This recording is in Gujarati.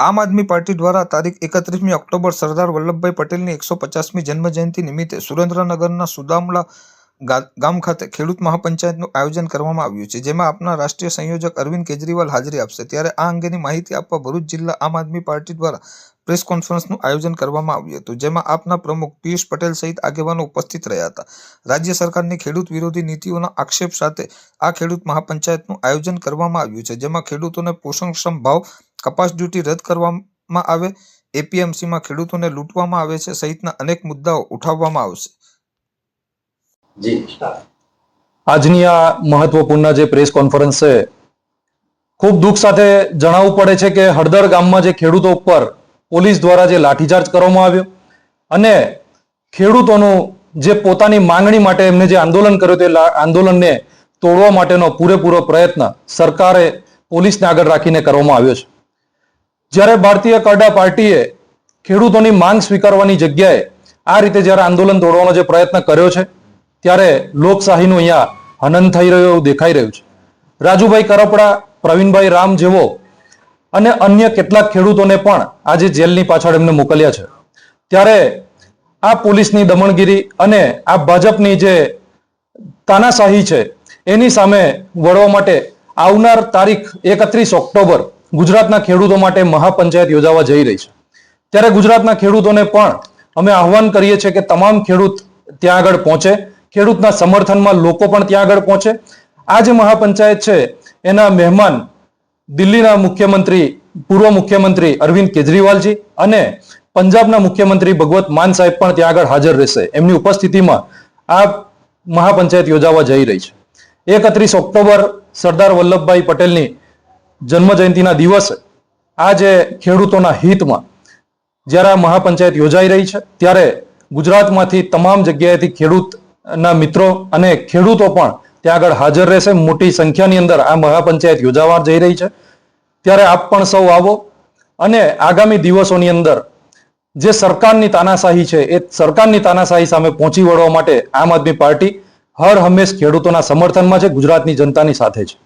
આમ આદમી પાર્ટી દ્વારા તારીખ એકત્રીસમી ઓક્ટોબર સરદાર વલ્લભભાઈ પટેલની એકસો પચાસમી જન્મજયંતિ નિમિત્તે સુરેન્દ્રનગરના સુદામલા ગામ ખાતે ખેડૂત મહાપંચાયતનું આયોજન કરવામાં આવ્યું છે, જેમાં આપના રાષ્ટ્રીય સંયોજક અરવિંદ કેજરીવાલ હાજરી આપશે. ત્યારે આ અંગેની માહિતી આપવા ભરૂચ જિલ્લા આમ આદમી પાર્ટી દ્વારા પ્રેસ કોન્ફરન્સનું આયોજન કરવામાં આવ્યું હતું, જેમાં આપના પ્રમુખ પિયુષ પટેલ સહિત આગેવાનો ઉપસ્થિત રહ્યા હતા. રાજ્ય સરકારની ખેડૂત વિરોધી નીતિઓના આક્ષેપ સાથે આ ખેડૂત મહાપંચાયતનું આયોજન કરવામાં આવ્યું છે, જેમાં ખેડૂતોને પોષણક્ષમ ભાવ કપાસ ડ્યુટી રદ કરવામાં આવે એપીએમસીમાં ખેડૂતોને લૂંટવામાં આવે છે સહિતના અનેક મુદ્દાઓ ઉઠાવવામાં આવશે. જી. આજની આ મહત્વપૂર્ણ જે પ્રેસ કોન્ફરન્સ છે ખૂબ દુઃખ સાથે જણાવવું પડે છે કે હળદર ગામમાં જે ખેડૂતો ઉપર પોલીસ દ્વારા જે લાઠીચાર્જ કરવામાં આવ્યો અને ખેડૂતોનું જે પોતાની માંગણી માટે એમને જે આંદોલન કર્યું તે આંદોલનને તોડવા માટેનો પૂરેપૂરો પ્રયત્ન સરકારે પોલીસને આગળ રાખીને કરવામાં આવ્યો છે. જ્યારે ભારતીય કરડા પાર્ટીએ ખેડૂતોની માંગ સ્વીકારવાની જગ્યાએ આ રીતે જ્યારે આંદોલન તોડવાનો જે પ્રયત્ન કર્યો છે, ત્યારે લોકશાહીનું અહીંયા હનન થઈ રહ્યું એવું દેખાઈ રહ્યું છે. રાજુભાઈ કરપડા, પ્રવીણભાઈ રામ જેવો અને અન્ય કેટલાક ખેડૂતોને પણ આજે જેલની પાછળ એમને મોકલ્યા છે. ત્યારે આ પોલીસની દમણગીરી અને આ ભાજપની જે તાનાશાહી છે, એની સામે વળવા માટે આવનાર તારીખ એકત્રીસ ઓક્ટોબર ગુજરાતના ખેડૂતો માટે મહાપંચાયત યોજાવા જઈ રહી છે. ત્યારે ગુજરાતના ખેડૂતોને પણ અમે આહવાન કરીએ છીએ કે તમામ ખેડૂત ત્યાં આગળ પહોંચે. ખેડૂતના સમર્થનમાં લોકો પણ ત્યાં આગળ પહોંચે. આ જે મહાપંચાયત છે, એના મહેમાન દિલ્હીના મુખ્યમંત્રી, પૂર્વ મુખ્યમંત્રી અરવિંદ કેજરીવાલજી અને પંજાબના મુખ્યમંત્રી ભગવત માન સાહેબ પણ ત્યાં આગળ હાજર રહેશે. એમની ઉપસ્થિતિમાં આ મહાપંચાયત યોજાવા જઈ રહી છે. એકત્રીસ ઓક્ટોબર સરદાર વલ્લભભાઈ પટેલની જન્મ જયંતિના દિવસે આ જે ખેડૂતોના હિતમાં જ્યારે આ મહાપંચાયત યોજાઈ રહી છે, ત્યારે ગુજરાતમાંથી તમામ જગ્યાએથી ખેડૂતના મિત્રો અને ખેડૂતો પણ ત્યાં આગળ હાજર રહેશે. મોટી સંખ્યાની અંદર આ મહાપંચાયત યોજાવા જઈ રહી છે. ત્યારે આપ પણ સૌ આવો અને આગામી દિવસોની અંદર જે સરકારની તાનાશાહી છે, એ સરકારની તાનાશાહી સામે પહોંચી વળવા માટે આમ આદમી પાર્ટી હર હંમેશ ખેડૂતોના સમર્થનમાં છે, ગુજરાતની જનતાની સાથે છે.